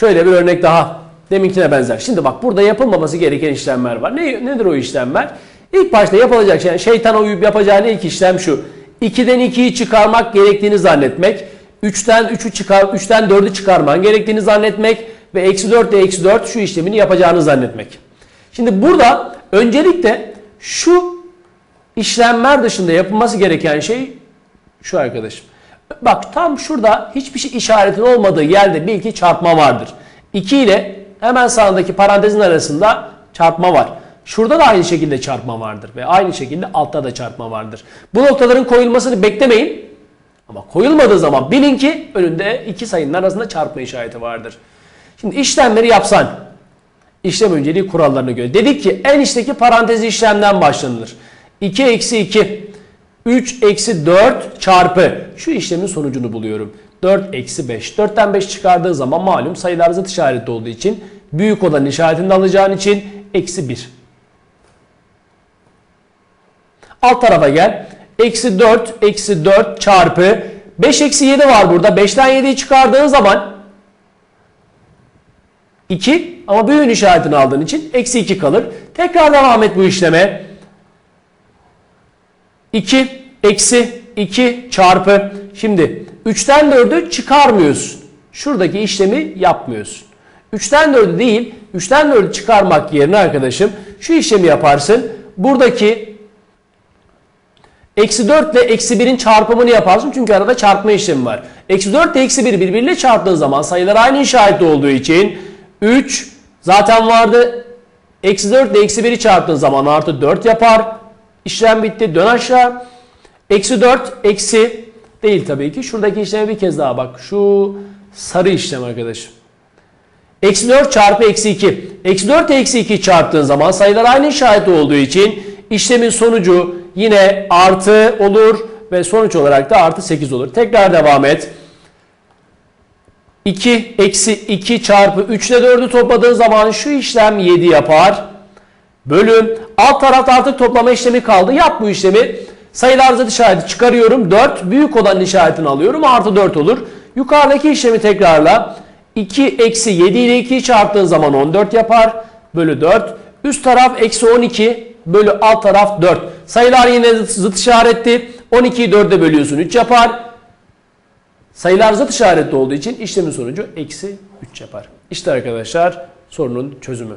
Şöyle bir örnek daha. Deminkine benzer. Şimdi bak burada yapılmaması gereken işlemler var. Ne, nedir o işlemler? İlk başta yapılacak şey, şeytana uyup yapacağın ilk işlem şu. 2'den 2'yi çıkarmak gerektiğini zannetmek. 3'ten 3'ü çıkar, 3'ten 4'ü çıkarman gerektiğini zannetmek ve eksi 4 ile eksi 4 şu işlemini yapacağını zannetmek. Şimdi burada öncelikle şu işlemler dışında yapılması gereken şey şu arkadaşım. Bak tam şurada hiçbir şey işaretin olmadığı yerde bil ki çarpma vardır. 2 ile hemen sağındaki parantezin arasında çarpma var. Şurada da aynı şekilde çarpma vardır ve aynı şekilde altta da çarpma vardır. Bu noktaların koyulmasını beklemeyin. Ama koyulmadığı zaman bilin ki önünde iki sayının arasında çarpma işareti vardır. Şimdi işlemleri yapsan işlem önceliği kurallarına göre. Dedik ki en içteki parantez işlemden başlanılır. 2 eksi 2 3 eksi 4 çarpı şu işlemin sonucunu buluyorum. 4 eksi 5. 4'ten 5 çıkardığı zaman malum sayılar zıt işareti olduğu için büyük olanın işaretini alacağın için eksi 1. Alt tarafa gel. Eksi 4 eksi 4 çarpı 5 eksi 7 var burada. 5'ten 7'yi çıkardığın zaman 2 ama büyüğün işaretini aldığın için eksi 2 kalır. Tekrar devam et bu işleme. 2 eksi 2 çarpı. Şimdi 3'ten 4'ü çıkarmıyorsun. Şuradaki işlemi yapmıyorsun. 3'ten 4'ü değil 3'ten 4'ü çıkarmak yerine arkadaşım şu işlemi yaparsın. Buradaki Eksi 4 ile eksi 1'in çarpımını yaparsın çünkü arada çarpma işlemi var. Eksi 4 ile eksi 1 birbiriyle çarptığın zaman sayılar aynı işaretli olduğu için 3 zaten vardı. Eksi 4 ile eksi 1'i çarptığın zaman artı 4 yapar. İşlem bitti dön aşağı. Eksi 4 eksi değil tabii ki. Şuradaki işleme bir kez daha bak. Şu sarı işlem arkadaşım. Eksi 4 çarpı eksi 2. Eksi 4 ile eksi 2 çarptığın zaman sayılar aynı işaretli olduğu için işlemin sonucu yine artı olur ve sonuç olarak da artı 8 olur. Tekrar devam et. 2 eksi 2 çarpı 3 ile 4'ü topladığın zaman şu işlem 7 yapar. Bölüm. Alt tarafta artık toplama işlemi kaldı. Yap bu işlemi. Sayılar zıt işareti çıkarıyorum. 4 büyük olanın işaretini alıyorum. Artı 4 olur. Yukarıdaki işlemi tekrarla. 2 eksi 7 ile 2'yi çarptığın zaman 14 yapar. Bölü 4. Üst taraf eksi 12 bölü alt taraf 4. Sayılar yine zıt işaretli. 12'yi 4'e bölüyorsun 3 yapar. Sayılar zıt işaretli olduğu için işlemin sonucu eksi 3 yapar. İşte arkadaşlar sorunun çözümü.